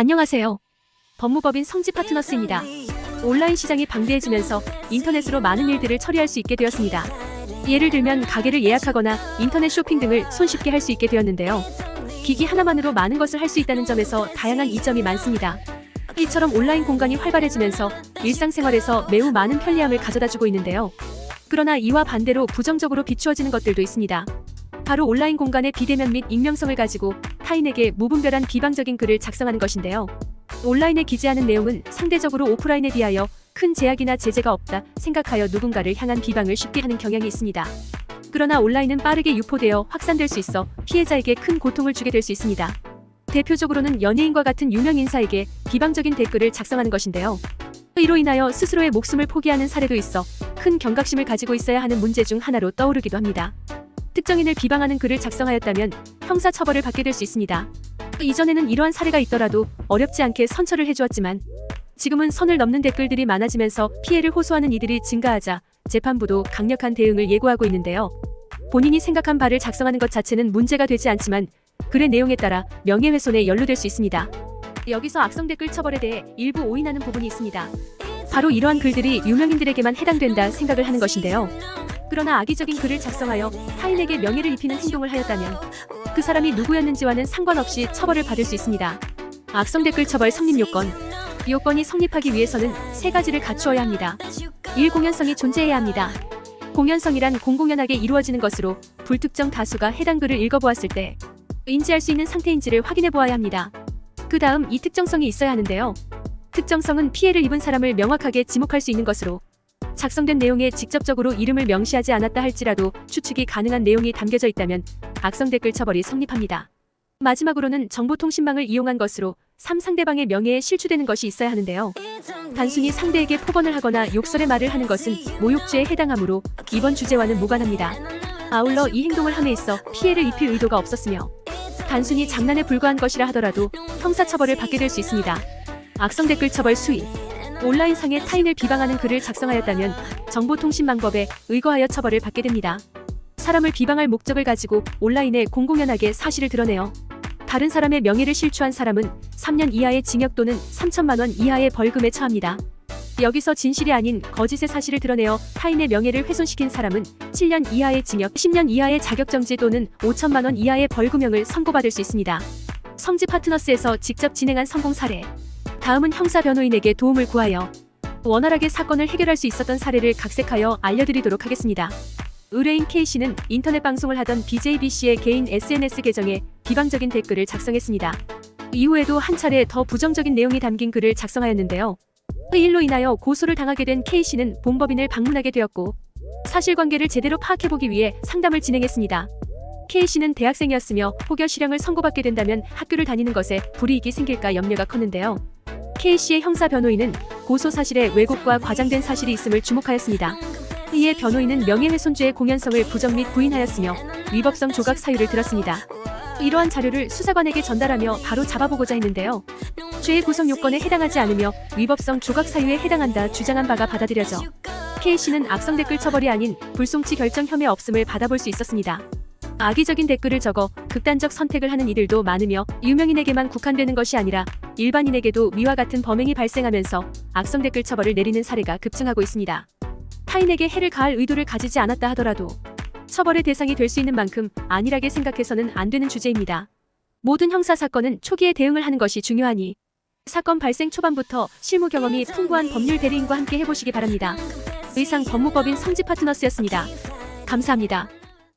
안녕하세요. 법무법인 성지 파트너스입니다. 온라인 시장이 방대해지면서 인터넷으로 많은 일들을 처리할 수 있게 되었습니다. 예를 들면 가게를 예약하거나 인터넷 쇼핑 등을 손쉽게 할 수 있게 되었는데요. 기기 하나만으로 많은 것을 할 수 있다는 점에서 다양한 이점이 많습니다. 이처럼 온라인 공간이 활발해지면서 일상생활에서 매우 많은 편리함을 가져다 주고 있는데요. 그러나 이와 반대로 부정적으로 비추어지는 것들도 있습니다. 바로 온라인 공간의 비대면 및 익명성을 가지고 타인에게 무분별한 비방적인 글을 작성하는 것인데요. 온라인에 기재하는 내용은 상대적으로 오프라인에 비하여 큰 제약이나 제재가 없다 생각하여 누군가를 향한 비방을 쉽게 하는 경향이 있습니다. 그러나 온라인은 빠르게 유포되어 확산될 수 있어 피해자에게 큰 고통을 주게 될 수 있습니다. 대표적으로는 연예인과 같은 유명 인사에게 비방적인 댓글을 작성하는 것인데요. 이로 인하여 스스로의 목숨을 포기하는 사례도 있어 큰 경각심을 가지고 있어야 하는 문제 중 하나로 떠오르기도 합니다. 특정인을 비방하는 글을 작성하였다면 형사 처벌을 받게 될 수 있습니다. 이전에는 이러한 사례가 있더라도 어렵지 않게 선처를 해주었지만 지금은 선을 넘는 댓글들이 많아지면서 피해를 호소하는 이들이 증가하자 재판부도 강력한 대응을 예고하고 있는데요. 본인이 생각한 바를 작성하는 것 자체는 문제가 되지 않지만 글의 내용에 따라 명예훼손에 연루될 수 있습니다. 여기서 악성 댓글 처벌에 대해 일부 오인하는 부분이 있습니다. 바로 이러한 글들이 유명인들에게만 해당된다 생각을 하는 것인데요. 그러나 악의적인 글을 작성하여 타인에게 명예를 입히는 행동을 하였다면 그 사람이 누구였는지와는 상관없이 처벌을 받을 수 있습니다. 악성 댓글 처벌 성립 요건. 요건이 성립하기 위해서는 세 가지를 갖추어야 합니다. 1. 공연성이 존재해야 합니다. 공연성이란 공공연하게 이루어지는 것으로 불특정 다수가 해당 글을 읽어보았을 때 인지할 수 있는 상태인지를 확인해 보아야 합니다. 그 다음 이 특정성이 있어야 하는데요. 특정성은 피해를 입은 사람을 명확하게 지목할 수 있는 것으로 작성된 내용에 직접적으로 이름을 명시하지 않았다 할지라도 추측이 가능한 내용이 담겨져 있다면 악성 댓글 처벌이 성립합니다. 마지막으로는 정보통신망을 이용한 것으로 3. 상대방의 명예에 실추되는 것이 있어야 하는데요. 단순히 상대에게 폭언을 하거나 욕설의 말을 하는 것은 모욕죄에 해당하므로 이번 주제와는 무관합니다. 아울러 이 행동을 함에 있어 피해를 입힐 의도가 없었으며 단순히 장난에 불과한 것이라 하더라도 형사처벌을 받게 될 수 있습니다. 악성 댓글 처벌 수위 온라인상에 타인을 비방하는 글을 작성하였다면 정보통신망법에 의거하여 처벌을 받게 됩니다. 사람을 비방할 목적을 가지고 온라인에 공공연하게 사실을 드러내어 다른 사람의 명예를 실추한 사람은 3년 이하의 징역 또는 3천만 원 이하의 벌금에 처합니다. 여기서 진실이 아닌 거짓의 사실을 드러내어 타인의 명예를 훼손시킨 사람은 7년 이하의 징역, 10년 이하의 자격정지 또는 5천만 원 이하의 벌금형을 선고받을 수 있습니다. 성지 파트너스에서 직접 진행한 성공 사례. 다음은 형사 변호인에게 도움을 구하여 원활하게 사건을 해결할 수 있었던 사례를 각색하여 알려드리도록 하겠습니다. 의뢰인 K씨는 인터넷 방송을 하던 BJBC의 개인 SNS 계정에 비방적인 댓글을 작성했습니다. 이후에도 한 차례 더 부정적인 내용이 담긴 글을 작성하였는데요. 이 일로 인하여 고소를 당하게 된 K씨는 본법인을 방문하게 되었고 사실관계를 제대로 파악해보기 위해 상담을 진행했습니다. K씨는 대학생이었으며 혹여 실형을 선고받게 된다면 학교를 다니는 것에 불이익이 생길까 염려가 컸는데요. K씨의 형사 변호인은 고소 사실에 왜곡과 과장된 사실이 있음을 주목하였습니다. 이에 변호인은 명예훼손죄의 공연성을 부정 및 부인하였으며 위법성 조각 사유를 들었습니다. 이러한 자료를 수사관에게 전달하며 바로 잡아보고자 했는데요. 죄의 구성 요건에 해당하지 않으며 위법성 조각 사유에 해당한다 주장한 바가 받아들여져 K씨는 악성 댓글 처벌이 아닌 불송치 결정 혐의 없음을 받아볼 수 있었습니다. 악의적인 댓글을 적어 극단적 선택을 하는 이들도 많으며 유명인에게만 국한되는 것이 아니라 일반인에게도 위와 같은 범행이 발생하면서 악성 댓글 처벌을 내리는 사례가 급증하고 있습니다. 타인에게 해를 가할 의도를 가지지 않았다 하더라도 처벌의 대상이 될 수 있는 만큼 안일하게 생각해서는 안 되는 주제입니다. 모든 형사 사건은 초기에 대응을 하는 것이 중요하니 사건 발생 초반부터 실무 경험이 풍부한 법률 대리인과 함께 해보시기 바랍니다. 의상 법무법인 성지 파트너스였습니다. 감사합니다.